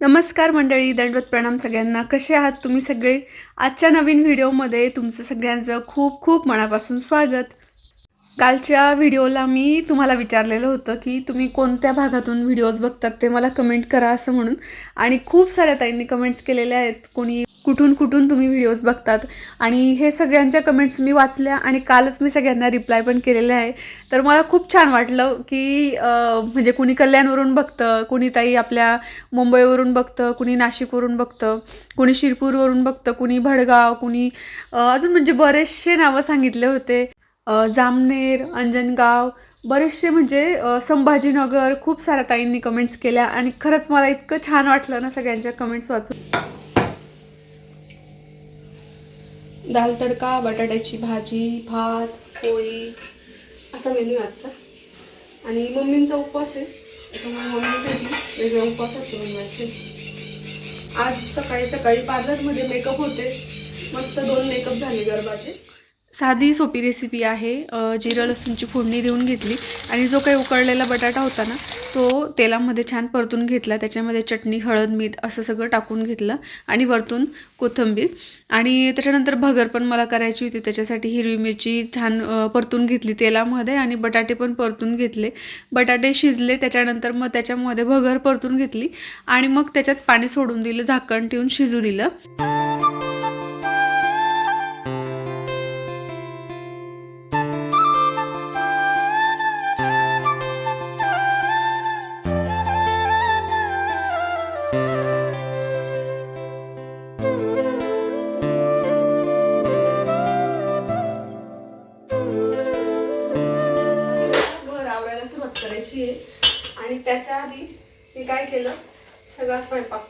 नमस्कार मंडळी दंडवत प्रणाम सगळ्यांना. कसे आहात तुम्ही सगळे? आजच्या नवीन व्हिडिओमध्ये तुमचं सगळ्यांचं खूप खूप मनापासून स्वागत. कालच्या व्हिडिओला मी तुम्हाला विचारलेलं होतं की तुम्ही कोणत्या भागातून व्हिडिओज बघतात ते मला कमेंट करा असं म्हणून. आणि खूप साऱ्या ताईंनी कमेंट्स केलेल्या आहेत. कोणी कुठून कुठून तुम्ही व्हिडिओज बघतात. आणि हे सगळ्यांच्या कमेंट्स मी वाचल्या आणि कालच मी सगळ्यांना रिप्लाय पण केलेले आहे. तर मला खूप छान वाटलं की म्हणजे कुणी कल्याणवरून बघतं कुणी ताई आपल्या मुंबईवरून बघतं कुणी नाशिकवरून बघतं कुणी शिरपूरवरून बघतं कुणी भडगाव कुणी अजून म्हणजे बरेचसे नावं सांगितले होते. जामनेर अंजनगाव बरेचसे म्हणजे संभाजीनगर खूप साऱ्या ताईंनी कमेंट्स केल्या आणि खरंच मला इतकं छान वाटलं ना सगळ्यांच्या कमेंट्स वाचून. दाल तडका बटाट्याची भाजी भात पोळी असा मेन्यू आहे आजचा. आणि मम्मींचा उपवास आहे. त्याच्यामुळे मम्मीसाठी वेगळा उपवासाचं बनवायचे. आज सकाळी सकाळी पार्लरमध्ये मेकअप होते. मस्त दोन मेकअप झाले गरबाचे साधी सोपी रेसिपी आहे. जिरं लसूणची फोडणी देऊन घेतली. आणि जो काही उकळलेला बटाटा होता ना तो तेलामध्ये छान परतून घेतला त्याच्यामध्ये चटणी हळद मीठ असं सगळं टाकून घेतलं आणि वरतून कोथिंबीर. आणि त्याच्यानंतर भगर पण मला करायची होती त्याच्यासाठी हिरवी मिरची छान परतून घेतली तेलामध्ये आणि बटाटे पण परतून घेतले. बटाटे शिजले त्याच्यानंतर मग त्याच्यामध्ये भगर परतून घेतली आणि मग त्याच्यात पाणी सोडून दिलं झाकण ठेवून शिजू दिलं.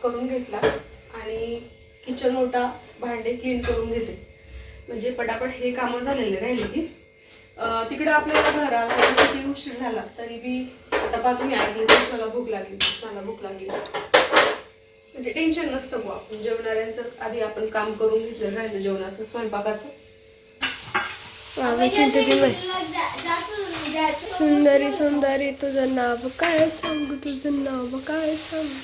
करून घेतला आणि किचन ओटा भांडे क्लीन करून घेते. म्हणजे पटापट हे कामं झालेले राहिले की. तिकडं आपल्याला घराला किती उशीर झाला तरी बी आता पहा तुम्ही ऐकले मला भूक लागली मला भूक लागली. म्हणजे टेन्शन नसतं बुवा. आपण जेवणाऱ्यांचं आधी आपण काम करून घेतलं राहिलं जेवणाचं स्वयंपाकाचं. सुंदरी सुंदरी तुझं नाव काय सांगू तुझं नाव काय सांगू?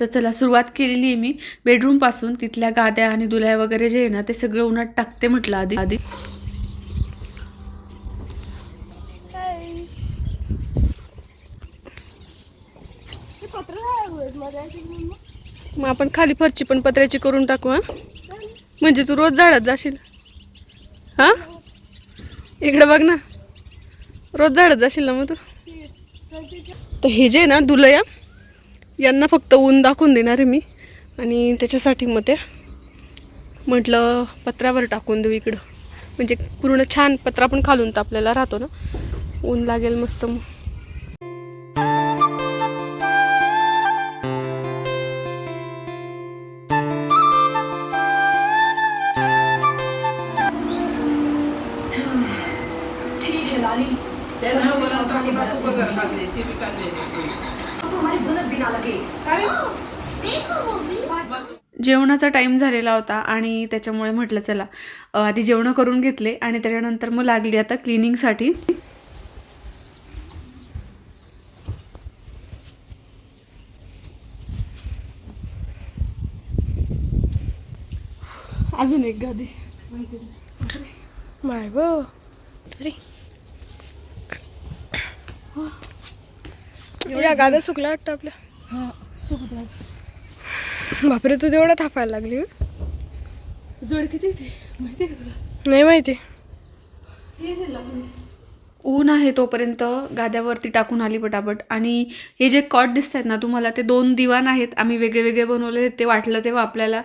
तर चला सुरुवात केलेली आहे मी. बेडरूमपासून तिथल्या गाद्या आणि दुलाय वगैरे जे आहे ना ते सगळं उन्हात टाकते म्हटलं आधी. आधी. मग आपण खाली फरची पण पत्र्याची करून टाकू हा? म्हणजे तू रोज झाडात जाशील. हा? इकडे बघ ना. रोज झाडात जाशील ना मग तू. तर हे जे आहे ना दुलया यांना फक्त ऊन दाखवून देणार आहे मी. आणि त्याच्यासाठी मग ते म्हटलं पत्रावर टाकून देऊ इकडं. म्हणजे पूर्ण छान पत्रा पण खालून तर आपल्याला राहतो ना. ऊन लागेल मस्त मग. जेवणाचा टाईम झालेला होता आणि त्याच्यामुळे म्हटलं चला आधी जेवणं करून घेतले आणि त्याच्यानंतर मग लागली आता क्लिनिंगसाठी अजून एक गादी. माय तरी एवढ्या गाद्या सुकल्या वाटतं आपल्या. बापरे तू तेवढा थापायला लागली? जोड किती माहिती का तुला? नाही माहिती. ऊन आहे तोपर्यंत गाद्यावरती टाकून आली पटापट. आणि हे जे कॉट दिसत आहेत ना तुम्हाला ते दोन दिवाण आहेत. आम्ही वेगळे वेगळे बनवले ते वाटलं तेव्हा आपल्याला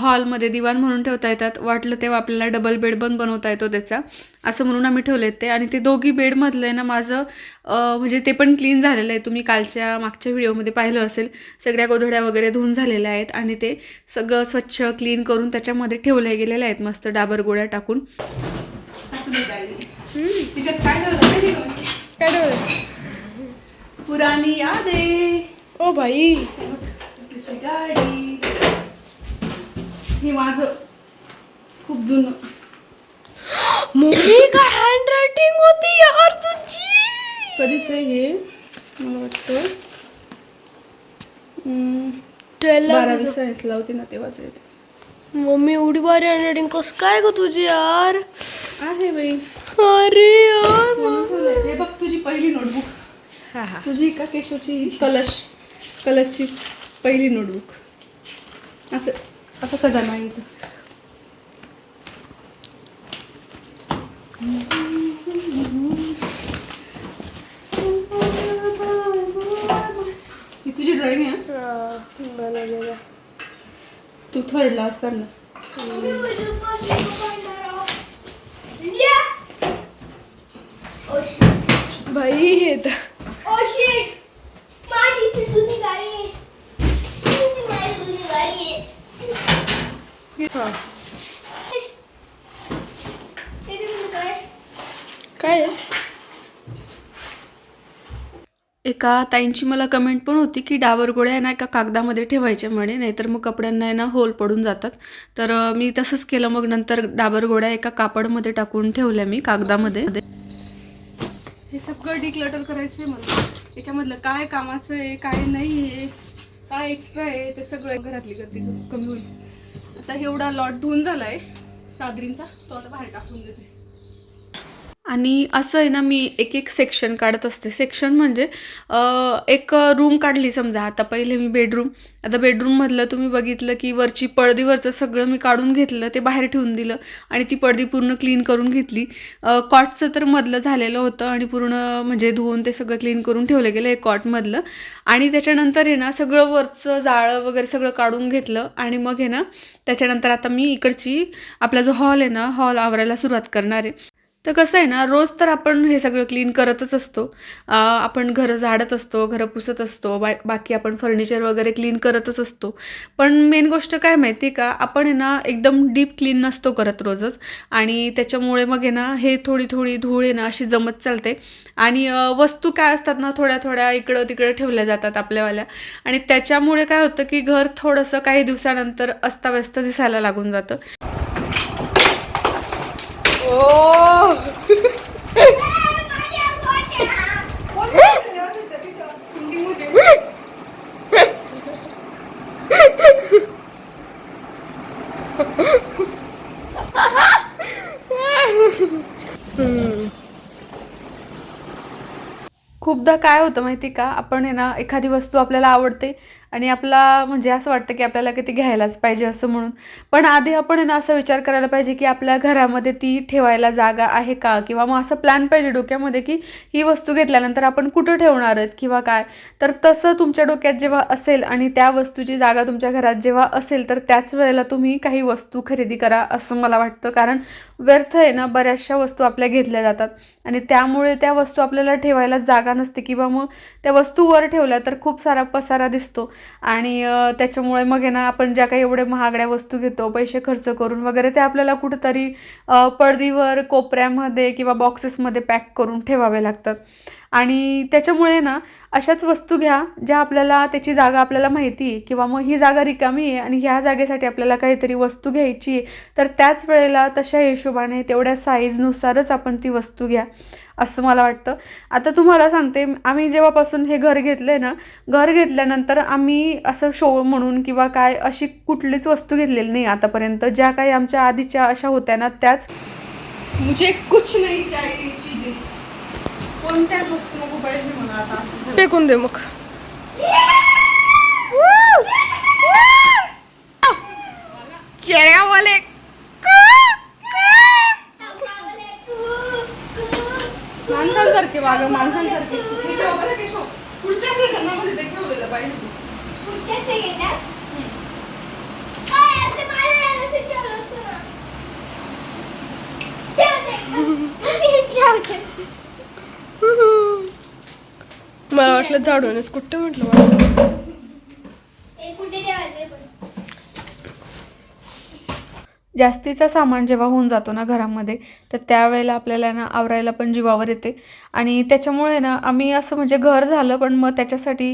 हॉलमध्ये दिवाण म्हणून ठेवता येतात. वाटलं तेव्हा आपल्याला डबल बेड पण बनवता येतो त्याचा. असं म्हणून आम्ही ठेवलेत ते. आणि ते दोघी बेडमधलं आहे ना माझं म्हणजे ते पण क्लीन झालेलं आहे. तुम्ही कालच्या मागच्या व्हिडिओमध्ये पाहिलं असेल. सगळ्या गोधड्या वगैरे धुवून झालेल्या आहेत. आणि ते सगळं स्वच्छ क्लीन करून त्याच्यामध्ये ठेवले गेलेले आहेत. मस्त डाबर गोळ्या टाकून. असं तिच्यात काय ठेवलं माहिती का? काय ठेवलं पुरानी यादे. O by. तिची गाडी. हे माझं खूप जुनं. मम्मी काय हँड रायटिंग होती यार तुझी? कधीच हे? मला वाटतं. ट्वेल्व बारावी सायन्सला होती ना तेव्हाच येते मम्मी एवढी भारी हँडरायटिंग कसं काय ग तुझी यार? आहे बाई. अरे यार हे बघ तुझी पहिली नोटबुक हा हा. तुझी का केशवची कलश? कलशची पहिली नोटबुक असं असं खजाना इथं? ही तुझी ड्रॉइंग आहे तू थर्डला असताना भाई हे तर Oh shit! माझी ती जुनी गाडी आहे. ती माझी जुनी गाडी आहे. हा त्याच्यामध्ये काय? एका ताईंची मला कमेंट पण होती की डाबर गोळ्या आहे ना एका कागदामध्ये ठेवायच्या म्हणे नाहीतर मग कपड्यांना आहे ना होल पडून जातात. तर मी तसंच केलं मग नंतर डाबर गोळ्या एका कापडमध्ये टाकून ठेवल्या मी कागदामध्ये. हे सगळं डिक्लटर करायचं आहे मला. याच्यामधलं काय कामाचं आहे काय नाही आहे काय एक्स्ट्रा आहे ते सगळं घरातली गर्दी कमी होईल. आता एवढा लॉट धुवून झाला आहे चादरींचा तो आता बाहेर टाकून देते. आणि असं आहे ना मी एक एक सेक्शन काढत असते. सेक्शन म्हणजे एक रूम काढली समजा आता पहिले मी बेडरूम आता बेडरूममधलं तुम्ही बघितलं की वरची पडदीवरचं सगळं मी काढून घेतलं ते बाहेर ठेवून दिलं आणि ती पडदी पूर्ण क्लीन करून घेतली. कॉटचं तर मधलं झालेलं होतं आणि पूर्ण म्हणजे धुवून ते सगळं क्लीन करून ठेवलं गेलं एक कॉटमधलं आणि त्याच्यानंतर आहे ना सगळं वरचं जाळं वगैरे सगळं काढून घेतलं आणि मग आहे ना त्याच्यानंतर आता मी इकडची आपला जो हॉल आहे ना हॉल आवरायला सुरुवात करणार आहे. तर कसं आहे ना रोज तर आपण हे सगळं क्लीन करतच असतो. आपण घरं झाडत असतो घरं पुसत असतो बा बाकी आपण फर्निचर वगैरे क्लीन करतच असतो. पण मेन गोष्ट काय माहिती आहे का आपण आहे ना एकदम डीप क्लीन नसतो करत रोजच. आणि त्याच्यामुळे मग आहे ना हे थोडी थोडी धूळ आहे ना अशी जमत चालते. आणि वस्तू काय असतात ना थोड्या थोड्या इकडं तिकडं ठेवल्या जातात आपल्यावाल्या. आणि त्याच्यामुळे काय होतं की घर थोडंसं काही दिवसानंतर अस्ताव्यस्त दिसायला लागून जातं. खूपदा काय होतं माहिती का? आपण आहे ना एखादी वस्तू आपल्याला आवडते आणि आपला म्हणजे असं वाटतं की आपल्याला किती घ्यायलाच पाहिजे असं म्हणून. पण आधी आपण आहे ना असा विचार करायला पाहिजे की आपल्या घरामध्ये ती ठेवायला जागा आहे का? किंवा मग असं प्लॅन पाहिजे डोक्यामध्ये की ही वस्तू घेतल्यानंतर आपण कुठं ठेवणार आहेत किंवा काय? तर तसं तुमच्या डोक्यात जेव्हा असेल आणि त्या वस्तूची जागा तुमच्या घरात जेव्हा असेल तर त्याच वेळेला तुम्ही काही वस्तू खरेदी करा असं मला वाटतं. कारण व्यर्थ आहे ना बऱ्याचशा वस्तू आपल्या घेतल्या जातात. आणि त्यामुळे त्या वस्तू आपल्याला ठेवायला जागा नसते किंवा मग त्या वस्तू वर ठेवल्या तर खूप सारा पसारा दिसतो. आणि त्याच्यामुळे मग आहे ना आपण ज्या काही एवढे महागड्या वस्तू घेतो पैसे खर्च करून वगैरे ते आपल्याला कुठंतरी पडदीवर कोपऱ्यामध्ये किंवा बॉक्सेसमध्ये पॅक करून ठेवावे लागतात. आणि त्याच्यामुळे ना अशाच वस्तू घ्या ज्या आपल्याला त्याची जागा आपल्याला माहिती आहे. किंवा मग ही जागा रिकामी आहे आणि ह्या जागेसाठी आपल्याला काहीतरी वस्तू घ्यायची आहे तर त्याच वेळेला तशा हिशोबाने तेवढ्या साईजनुसारच आपण ती वस्तू घ्या असं मला वाटतं. आता तुम्हाला सांगते आम्ही जेव्हापासून हे घर घेतलं आहे ना घर घेतल्यानंतर आम्ही असं शो म्हणून किंवा काय अशी कुठलीच वस्तू घेतलेली नाही आतापर्यंत. ज्या काही आमच्या आधीच्या अशा होत्या ना त्याच. मुझे कुछ नाही चाहिए कोणत्याच वस्तू नको पाहिजे मला आता असं झालं. फेकून दे मग माणसांसारखे वाग. पुढच्या सेकंदामध्ये ते ठेवलेलं पाहिजे. पुढच्या सेकंदात? काय असं मला नसेल ठेवलं असतं ना. ठेव ते. ठेव ते. मला वाटलं झाडूनच. कुठं म्हटलं? जास्तीचा सामान जेव्हा होऊन जातो ना घरामध्ये तर त्यावेळेला आपल्याला ना आवरायला पण जीवावर येते. आणि त्याच्यामुळे ना आम्ही असं म्हणजे घर झालं पण मग त्याच्यासाठी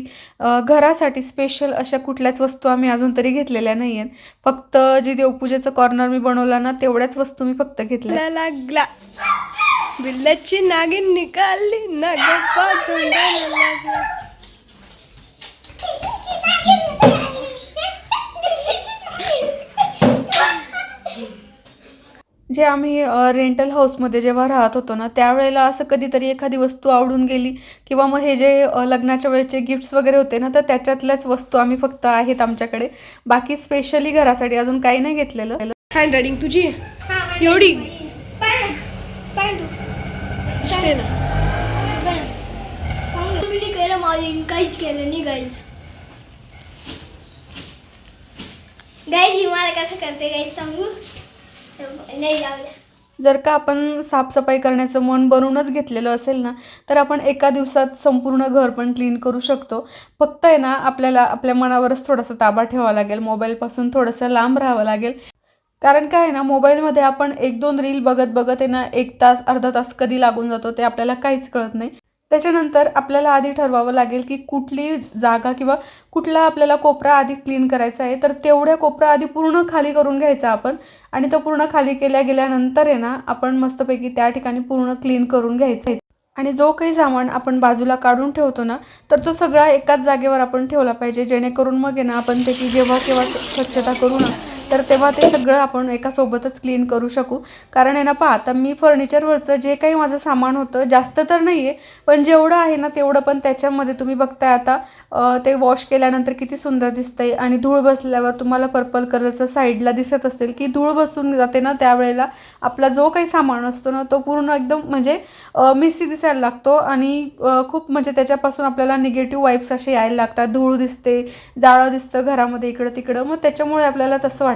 घरासाठी स्पेशल अशा कुठल्याच वस्तू आम्ही अजून तरी घेतलेल्या नाही आहेत फक्त जी देवपूजेचं कॉर्नर मी बनवला ना तेवढ्याच वस्तू मी फक्त घेतल्या. लागला. बिल्लाची नागिन निकाली नागप्पा तुंडा जे आम्ही रेंटल हाऊसमध्ये जेव्हा राहत होतो ना त्यावेळेला असं कधीतरी एखादी वस्तू आवडून गेली किंवा मग हे जे लग्नाच्या वेळेचे गिफ्ट्स वगैरे होते ना तर त्याच्यातल्याच वस्तू आम्ही फक्त आहेत आमच्याकडे. बाकी स्पेशली घरासाठी अजून काही नाही घेतलेलं. हँड रायडिंग तुझी? एवढी? दिसते ना. तुम्ही नाही केलं माझी काहीच केलं नाही गाईज गाईज ही मला कसं करते गाईज सांगू? नाही जाऊ द्या. जर का आपण साफसफाई करण्याचं मन बनवूनच घेतलेलं असेल ना तर आपण एका दिवसात संपूर्ण घर पण क्लीन करू शकतो. फक्त आहे ना आपल्याला आपल्या मनावरच थोडासा ताबा ठेवावा लागेल. मोबाईलपासून थोडंसं लांब राहावं लागेल. कारण काय आहे ना मोबाईलमध्ये आपण एक दोन रील बघत बघत आहे ना एक तास अर्धा तास कधी लागून जातो ते आपल्याला काहीच कळत नाही. त्याच्यानंतर आपल्याला आधी ठरवावं लागेल की कुठली जागा किंवा कुठला आपल्याला कोपरा आधी क्लीन करायचा आहे तर तेवढ्या कोपरा आधी पूर्ण खाली करून घ्यायचा आपण आणि तो पूर्ण खाली केल्या गेल्यानंतर आहे ना आपण मस्तपैकी त्या ठिकाणी पूर्ण क्लीन करून घ्यायचं आहे. आणि जो काही सामान आपण बाजूला काढून ठेवतो ना तर तो सगळा एकाच जागेवर आपण ठेवला पाहिजे जेणेकरून मग आहे ना आपण त्याची जेव्हा केव्हा स्वच्छता करू ना तर तेव्हा ते सगळं आपण एका सोबतच क्लीन करू शकू. कारण आहे ना पहा आता मी फर्निचरवरचं जे काही माझं सामान होतं जास्त तर नाही आहे पण जेवढं आहे ना तेवढं पण त्याच्यामध्ये तुम्ही बघताय आता ते वॉश केल्यानंतर किती सुंदर दिसतंय आणि धूळ बसल्यावर तुम्हाला पर्पल कलरचं साईडला दिसत असेल की धूळ बसून जाते ना त्यावेळेला आपला जो काही सामान असतो ना तो पूर्ण एकदम म्हणजे मिसी दिसायला लागतो आणि खूप म्हणजे त्याच्यापासून आपल्याला निगेटिव्ह वाईब्स असे यायला लागतात. धूळ दिसते जाळं दिसतं घरामध्ये इकडं तिकडं मग त्याच्यामुळे आपल्याला तसं वाटतं.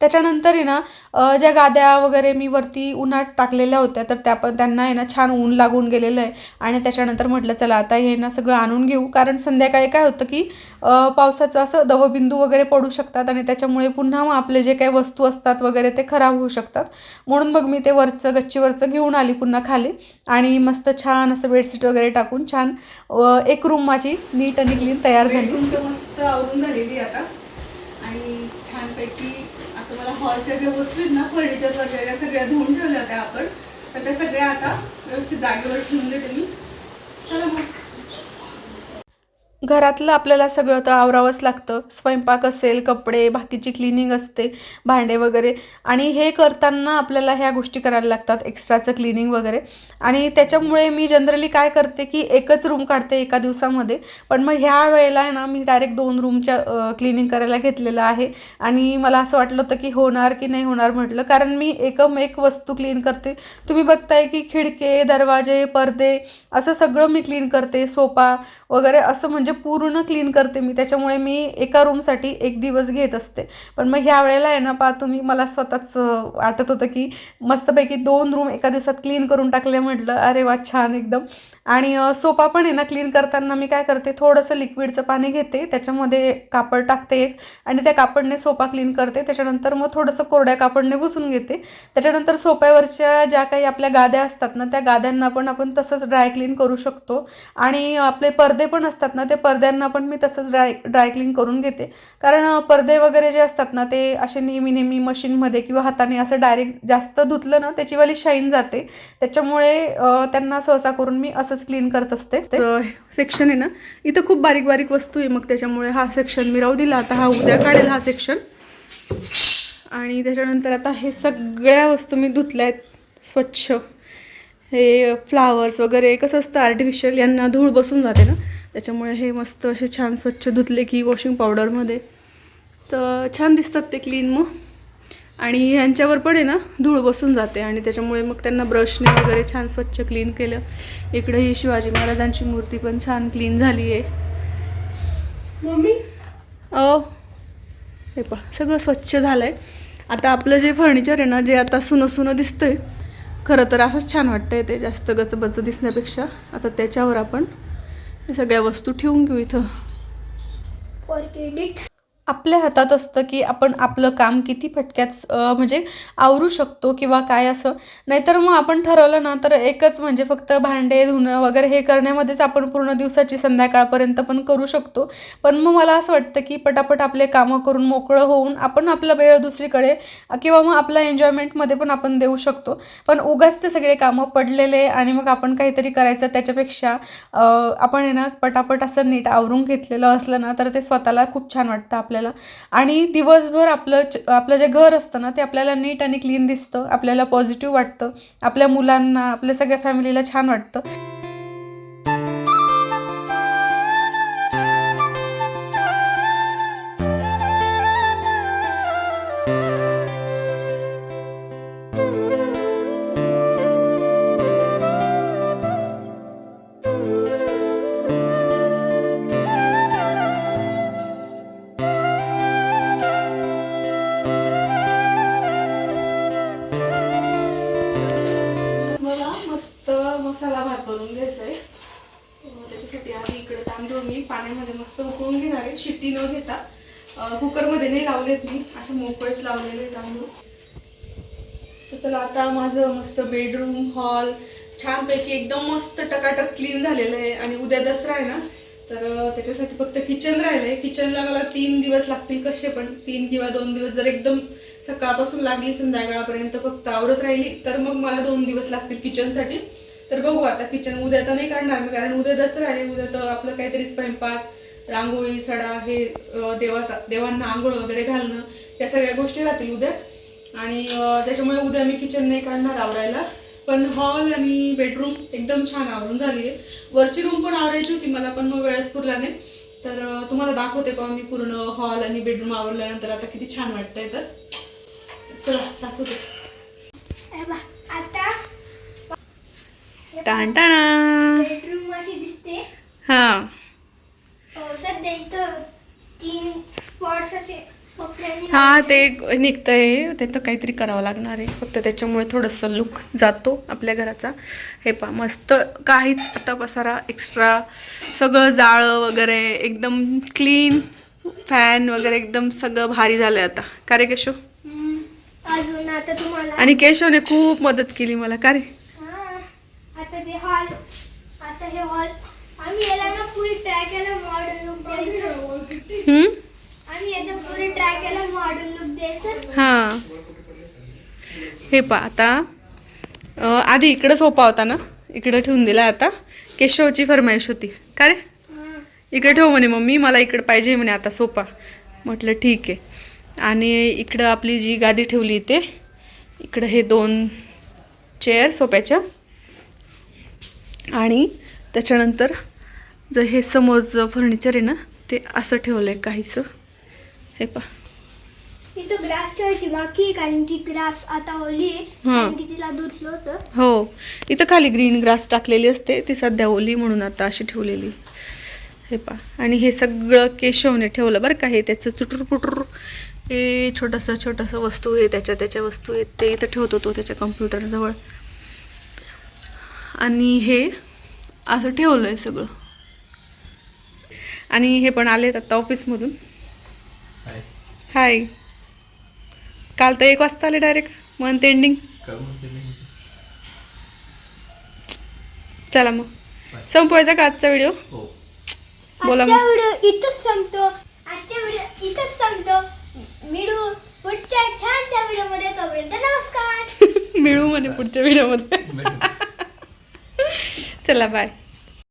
त्याच्यानंतर आहे ना ज्या गाद्या वगैरे मी वरती उन्हात टाकलेल्या होत्या तर त्या पण त्यांना आहे ना छान ऊन लागून गेलेलं आहे. आणि त्याच्यानंतर म्हटलं चला आता हे ना सगळं आणून घेऊ. कारण संध्याकाळी काय होतं की पावसाचं असं दवबिंदू वगैरे पडू शकतात आणि त्याच्यामुळे पुन्हा मग आपले जे काही वस्तू असतात वगैरे ते खराब होऊ शकतात. म्हणून मग मी ते वरचं गच्चीवरचं घेऊन आली पुन्हा खाली आणि मस्त छान असं बेडशीट वगैरे टाकून छान एक रूम माझी नीट आणि क्लीन तयार झाली. मस्त आवरून झालेली आता. आणि छानपैकी हॉलच्या ज्या वस्तू आहेत ना फर्निचर वगैरे सगळ्या धुवून ठेवल्या होत्या आपण. तर त्या सगळ्या आता व्यवस्थित जागेवर ठेवून देते मी. चला मग. घरातलं आपल्याला सगळं तर आवरावंच लागतं. स्वयंपाक असेल कपडे बाकीची क्लिनिंग असते भांडे वगैरे. आणि हे करताना आपल्याला ह्या गोष्टी करायला लागतात एक्स्ट्राचं क्लिनिंग वगैरे. आणि त्याच्यामुळे मी जनरली काय करते की एकच रूम काढते एका दिवसामध्ये. पण मग ह्या वेळेला आहे ना मी डायरेक्ट दोन रूमच्या क्लिनिंग करायला घेतलेलं आहे. आणि मला असं वाटलं होतं की होणार की नाही होणार म्हटलं. कारण मी एकम एक वस्तू क्लीन करते. तुम्ही बघताय की खिडके दरवाजे पडदे असं सगळं मी क्लीन करते. सोफा वगैरे असं म्हणजे पूर्ण क्लीन करते मी. त्याच्यामुळे मी एका रूमसाठी एक दिवस घेत असते. पण मग ह्या वेळेला आहे ना पा तुम्ही मला स्वतःच वाटत होतं की मस्तपैकी दोन रूम एका दिवसात क्लीन करून टाकले म्हटलं. अरे वा छान एकदम. आणि सोपा सोफा पण आहे ना क्लीन करताना मी काय करते थोडंसं लिक्विडचं पाणी घेते. त्याच्यामध्ये कापड टाकते एक. आणि त्या कापडने सोपा क्लीन करते. त्याच्यानंतर मग थोडंसं कोरड्या कापडने पुसून घेते. त्याच्यानंतर सोप्यावरच्या ज्या काही आपल्या गाद्या असतात ना त्या गाद्यांना पण आपण तसंच ड्राय क्लीन करू शकतो. आणि आपले पडदे पण असतात ना ते म्हणजे पडद्यांना पण मी तसंच ड्राय ड्राय करून घेते. कारण पडदे वगैरे जे असतात ना ते असे नेहमी नेहमी मशीनमध्ये किंवा हाताने असं डायरेक्ट जास्त धुतलं ना त्याचीवाली शाईन जाते. त्याच्यामुळे त्यांना सहसा करून मी असंच क्लीन करत असते. सेक्शन आहे ना इथं खूप बारीक बारीक वस्तू आहे. मग त्याच्यामुळे हा सेक्शन मी राहू दिला. आता हा उद्या काढेल हा सेक्शन आणि त्याच्यानंतर आता हे सगळ्या वस्तू मी धुतल्या आहेत. स्वच्छ. हे फ्लावर्स वगैरे कसं असतं आर्टिफिशियल यांना धूळ बसून जाते ना. त्याच्यामुळे हे मस्त असे छान स्वच्छ धुतले की वॉशिंग पावडरमध्ये तर छान दिसतात ते क्लीन मग. आणि ह्यांच्यावर पण आहे ना धूळ बसून जाते आणि त्याच्यामुळे मग त्यांना ब्रशने वगैरे छान स्वच्छ क्लीन केलं. इकडे ही शिवाजी महाराजांची मूर्ती पण छान क्लीन झाली आहे मम्मी? अ हे पहा सगळं स्वच्छ झालं आहे आता आपलं जे फर्निचर आहे ना जे आता सुनं सुनं दिसतंय खरं तर असंच छान वाटतंय ते जास्त गचबच दिसण्यापेक्षा. आता त्याच्यावर आपण सगळ्या वस्तू ठेवून घेऊ इथं. आपल्या हातात असतं की आपण आपलं काम किती फटक्यात म्हणजे आवरू शकतो किंवा काय असं. नाहीतर मग आपण ठरवलं ना तर एकच म्हणजे फक्त भांडे धुणं वगैरे हे करण्यामध्येच आपण पूर्ण दिवसाची संध्याकाळपर्यंत पण करू शकतो. पण मग मला असं वाटतं की पटापट आपले कामं करून मोकळं होऊन आपण आपला वेळ दुसरीकडे किंवा मग आपल्या एन्जॉयमेंटमध्ये पण आपण देऊ शकतो. पण उगाच ते सगळे कामं पडलेले आणि मग आपण काहीतरी करायचं त्याच्यापेक्षा आपण आहे ना पटापट असं नीट आवरून घेतलेलं असलं ना तर ते स्वतःला खूप छान वाटतं आपल्या आपल्याला. आणि दिवसभर आपलं च- आपलं जे घर असतं ना ते आपल्याला नीट आणि क्लीन दिसतं. आपल्याला पॉझिटिव्ह वाटतं. आपल्या मुलांना आपल्या सगळ्या फॅमिलीला छान वाटतं. मसाला भात बनवून घ्यायचा आहे त्याच्यासाठी आधी इकडे तांदूळ मी पाण्यामध्ये मस्त उकळून घेणार आहे. शिट्टी न घेता. कुकरमध्ये नाही लावलेत मी. असे मोकळेच लावलेले तांदूळ. तर चला आता माझं मस्त बेडरूम हॉल छानपैकी एकदम मस्त टकाटक क्लीन झालेलं आहे. आणि उद्या दसरा आहे ना तर त्याच्यासाठी फक्त किचन राहिलंय. किचनला मला तीन दिवस लागतील कसे पण तीन किंवा दोन दिवस जर एकदम सकाळपासून लागली संध्याकाळपर्यंत फक्त आवरत राहिली तर मग मला दोन दिवस लागतील किचनसाठी तर बघू आता किचन उद्या तर नाही काढणार मी कारण उद्या दसरा आहे उद्या तर आपलं काहीतरी स्वयंपाक रांगोळी सडा हे देवाचा देवांना आंघोळ वगैरे घालणं या सगळ्या गोष्टी राहतील उद्या. आणि त्याच्यामुळे उद्या मी किचन नाही काढणार आवरायला. पण हॉल आणि बेडरूम एकदम छान आवरून झाली आहे वरची रूम पण आवरायची होती मला पण मग वेळेस पुरला नाही. तर तुम्हाला दाखवते का मी पूर्ण हॉल आणि बेडरूम आवरल्यानंतर आता किती छान वाटतंय तर. चला दाखवते. टाणटाणा बेडरूम अशी दिसते. हां. अं, सध्या इथं तीन स्पॉट्स असे कपड्यांनी हा ते निघतंय. ते तर काहीतरी करावं लागणार आहे. फक्त त्याच्यामुळे थोडंसं लुक जातो आपल्या घराचा. हे पा मस्त काहीच आता पसारा एक्स्ट्रा सगळं जाळं वगैरे एकदम क्लीन फॅन वगैरे एकदम सगळं भारी झालं आता. का रे केशव? हम्म, अजून आता तुम्हाला आणि केशवने खूप मदत केली मला. का रे? आता ते हॉल आता हे हॉल आम्ही याला ना फुल ट्राय केला मॉडर्न लुक द्यायचं? आम्ही याचा फुल ट्राय केला मॉडर्न लुक द्यायचं. हां. हे पा आता. आधी इकडं सोपा होता ना? इकडं ठेवून दिला आता. केशवची फरमाईश होती. का रे. इकडे ठेव म्हणे मम्मी मला इकडे पाहिजे म्हणे आता सोफा म्हटलं ठीक आहे. आणि इकडं आपली जी गादी ठेवली इथे इकडं हे दोन चेअर सोप्याच्या. आणि त्याच्यानंतर जर हे समोर जे फर्निचर आहे ना ते असं ठेवलं आहे काहीसं. हे पा इथं ग्रास ठेवायची बाकी कारण ग्रास आता ओली आहे हा. हो. इथं खाली ग्रीन ग्रास टाकलेली असते ती सध्या ओली म्हणून आता अशी ठेवलेली. हे पा आणि हे सगळं केशवने ठेवलं बरं का हे त्याचं चुटूर पुटूर. हे छोटंसं छोटंसं वस्तू आहे त्याच्या त्याच्या वस्तू आहेत ते इथं ठेवतो तो त्याच्या कम्प्युटरजवळ आणि हे असं ठेवलं आहे सगळं. आणि हे पण आलेत आता ऑफिसमधून. हाय. काल तर एक वाजता आले डायरेक्ट मंथ एंडिंग चला मग. संपवायचा का आजचा व्हिडिओ बोला आजचा मग. व्हिडिओ इथंच संपतो. आजचा व्हिडिओ इथंच संपतो. मिळू पुढच्या छानच्या व्हिडिओमध्ये तोपर्यंत नमस्कार. मिळू म्हणे पुढच्या व्हिडिओमध्ये चला बाय